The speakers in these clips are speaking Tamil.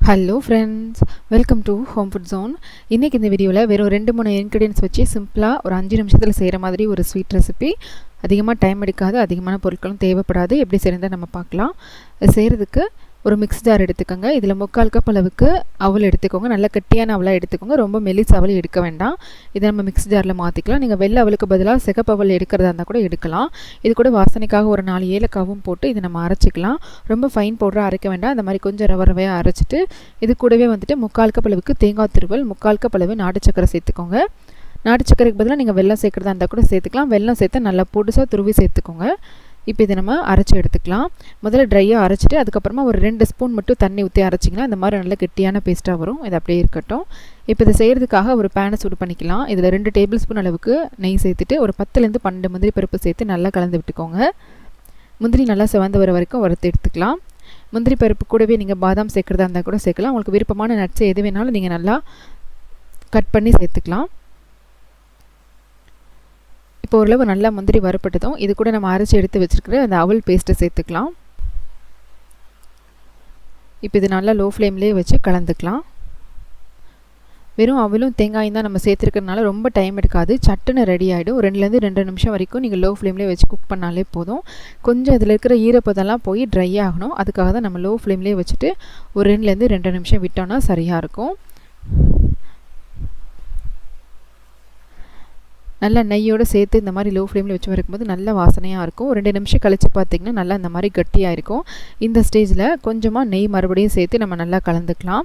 Hello friends welcome to home food zone இன்றைக்கி இந்த வீடியோவில் வெறும் ரெண்டு மூணு இன்க்ரீடியன்ஸ் வச்சு சிம்பிளாக ஒரு அஞ்சு நிமிஷத்தில் செய்கிற மாதிரி ஒரு ஸ்வீட் ரெசிபி அதிகமாக டைம் எடுக்காது அதிகமான பொருட்களும் தேவைப்படாது. எப்படி செய்கிறத நம்ம பார்க்கலாம். செய்கிறதுக்கு ஒரு மிக்ஸ் ஜார் எடுத்துக்கோங்க. இதில் முக்கால் கப் அளவுக்கு அவல் எடுத்துக்கோங்க. நல்ல கட்டியான அவலாக எடுத்துக்கோங்க. ரொம்ப மெலிஸ் அவல் எடுக்க வேண்டாம். இதை நம்ம மிக்ஸ் ஜாரில் மாற்றிக்கலாம் நீங்கள் வெள்ளை அவலுக்கு பதிலாக சிகப்பு அவல் எடுக்கிறதா இருந்தால் கூட எடுக்கலாம். இது கூட வாசனைக்காக ஒரு நாலு ஏலக்காவும் போட்டு இதை நம்ம அரைச்சிக்கலாம். ரொம்ப ஃபைன் பவுடராக அரைக்க வேண்டாம். அந்த மாதிரி கொஞ்சம் ரவ ரவையாக அரைச்சிட்டு இது கூடவே வந்துட்டு முக்கால் கப் அளவுக்கு தேங்காய் திருவல் முக்கால் கப் அளவு நாட்டு சக்கரை சேர்த்துக்கோங்க. நாட்டு சக்கரைக்கு பதிலாக நீங்கள் வெள்ளம் சேர்க்குறதா இருந்தால் கூட சேர்த்துக்கலாம். வெள்ளம் சேர்த்து நல்லா பொடுசாக துருவி சேர்த்துக்கோங்க. இப்போ இதை நம்ம அரைச்சி எடுத்துக்கலாம். முதல்ல ட்ரையாக அரைச்சிட்டு அதுக்கப்புறமா ஒரு ரெண்டு ஸ்பூன் மட்டும் தண்ணி ஊற்றி அரைச்சிங்கன்னா இந்த மாதிரி நல்ல கெட்டியான பேஸ்ட்டாக வரும். இது அப்படியே இருக்கட்டும். இப்போ இதை செய்கிறதுக்காக ஒரு பேனை சூடு பண்ணிக்கலாம். இதில் ரெண்டு டேபிள் ஸ்பூன் அளவுக்கு நெய் சேர்த்துட்டு ஒரு பத்துலேருந்து பன்னெண்டு முந்திரி பருப்பு சேர்த்து நல்லா கலந்து விட்டுக்கோங்க. முந்திரி நல்லா செவந்து வர வரைக்கும் வறுத்து எடுத்துக்கலாம். முந்திரி பருப்பு கூடவே நீங்கள் பாதாம் சேர்க்குறதா இருந்தால் கூட சேர்க்கலாம். உங்களுக்கு விருப்பமான நட்ஸ் எது வேணாலும் நீங்கள் நல்லா கட் பண்ணி சேர்த்துக்கலாம். இப்போ ஓரளவு நல்லா முந்திரி வறுப்பட்டதும் இது கூட நம்ம அரைச்சி எடுத்து வச்சுருக்கிற அந்த அவல் பேஸ்ட்டை சேர்த்துக்கலாம். இப்போ இது நல்லா லோ ஃப்ளேம்லேயே வச்சு கலந்துக்கலாம். வெறும் அவலும் தேங்காயும் தான் நம்ம சேர்த்துருக்கறனால ரொம்ப டைம் எடுக்காது. சட்டுன்னு ரெடி ஆகிடும் ரெண்டுலேருந்து ரெண்டு நிமிஷம் வரைக்கும் நீங்கள் லோ ஃப்ளேம்லேயே வச்சு குக் பண்ணாலே போதும். கொஞ்சம் இதில் இருக்கிற ஈரப்பதெல்லாம் போய் ட்ரை ஆகணும். அதுக்காக தான் நம்ம லோ ஃப்ளேம்லேயே வச்சுட்டு ஒரு ரெண்டுலேருந்து ரெண்டு நிமிஷம் விட்டோன்னா சரியாக இருக்கும். நல்லா நெய்யோடு சேர்த்து இந்த மாதிரி லோ ஃப்ளேமில் வச்சு வரைக்கும்போது நல்ல வாசனையாக இருக்கும். ரெண்டு நிமிஷம் கழித்து பார்த்திங்கன்னா நல்லா இந்த மாதிரி கட்டியாக இருக்கும். இந்த ஸ்டேஜில் கொஞ்சமாக நெய் மறுபடியும் சேர்த்து நம்ம நல்லா கலந்துக்கலாம்.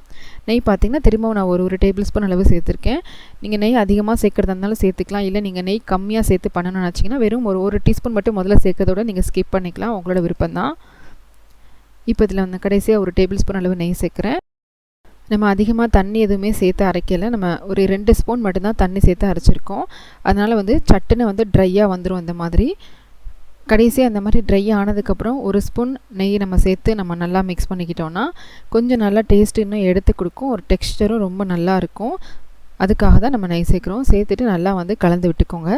நெய் பார்த்திங்கன்னா திரும்பவும் நான் ஒரு ஒரு டேபிள் ஸ்பூன் அளவு சேர்த்துருக்கேன். நீங்கள் நெய் அதிகமாக சேர்க்குறதா இருந்தாலும் சேர்த்துக்கலாம். இல்லை நீங்கள் நெய் கம்மியாக சேர்த்து பண்ணணும்னு நினச்சிங்கன்னா வெறும் ஒரு ஒரு டீஸ்பூன் மட்டும் முதல்ல சேர்க்கறதோட நீங்கள் ஸ்கிப் பண்ணிக்கலாம். உங்களோட விருப்பம் தான் இப்போ இதில் வந்து கடைசியாக ஒரு டேபிள் ஸ்பூன் அளவு நெய் சேர்க்குறேன். நம்ம அதிகமாக தண்ணி எதுவுமே சேர்த்து அரைக்கலை. நம்ம ஒரு ரெண்டு ஸ்பூன் மட்டும்தான் தண்ணி சேர்த்து அரைச்சிருக்கோம். அதனால் வந்து சட்டுன்னு வந்து ட்ரையாக வந்துடும் அந்த மாதிரி. கடைசியாக அந்த மாதிரி ட்ரை ஆனதுக்கப்புறம் ஒரு ஸ்பூன் நெய் நம்ம சேர்த்து நம்ம நல்லா மிக்ஸ் பண்ணிக்கிட்டோன்னா கொஞ்சம் நல்லா டேஸ்ட் இன்னும் எடுத்து கொடுக்கும். ஒரு டெக்ஸ்டரும் ரொம்ப நல்லா இருக்கும். அதுக்காக தான் நம்ம நெய் சேர்க்குறோம். சேர்த்துட்டு நல்லா வந்து கலந்து விட்டுக்கோங்க.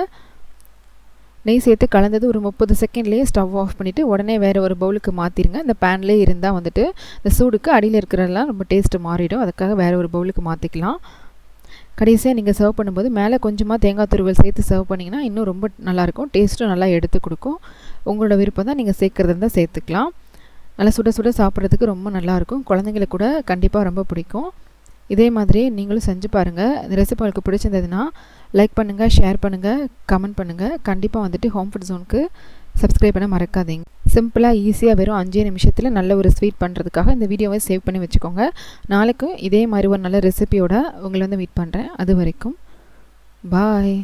நெய் சேர்த்து கலந்தது ஒரு முப்பது செகண்ட்லேயே ஸ்டவ் ஆஃப் பண்ணிவிட்டு உடனே வேறு ஒரு பவுலுக்கு மாற்றிடுங்க இந்த பேன்லேயே இருந்தால் வந்துட்டு இந்த சூடுக்கு அடியில் இருக்கிறதெல்லாம் ரொம்ப டேஸ்ட்டு மாறிடும். அதுக்காக வேறு ஒரு பவுலுக்கு மாற்றிக்கலாம் கடைசியாக நீங்கள் சர்வ் பண்ணும்போது மேலே கொஞ்சமாக தேங்காய் துருவல் சேர்த்து சர்வ் பண்ணிங்கன்னா இன்னும் ரொம்ப நல்லாயிருக்கும் டேஸ்ட்டும் நல்லா எடுத்து கொடுக்கும். உங்களோட விருப்பம் தான் நீங்கள் சேர்க்குறது இருந்தால் சேர்த்துக்கலாம். நல்லா சுட சுட சாப்பிட்றதுக்கு ரொம்ப நல்லாயிருக்கும் குழந்தைங்களுக்கு கூட கண்டிப்பாக ரொம்ப பிடிக்கும். இதே மாதிரி நீங்களும் செஞ்சு பாருங்கள் இந்த ரெசிபி உங்களுக்கு பிடிச்சிருந்ததுன்னா லைக் பண்ணுங்கள் ஷேர் பண்ணுங்கள் கமெண்ட் பண்ணுங்கள் கண்டிப்பாக வந்துட்டு ஹோம் ஃபுட் ஜோனுக்கு சப்ஸ்கிரைப் பண்ண மறக்காதீங்க. சிம்பிளாக ஈஸியாக வெறும் அஞ்சே நிமிஷத்தில் நல்ல ஒரு ஸ்வீட் பண்ணுறதுக்காக இந்த வீடியோவை சேவ் பண்ணி வச்சுக்கோங்க. நாளைக்கும் இதே மாதிரி ஒரு நல்ல ரெசிபியோட உங்களை வந்து மீட் பண்ணுறேன் அது வரைக்கும் பாய்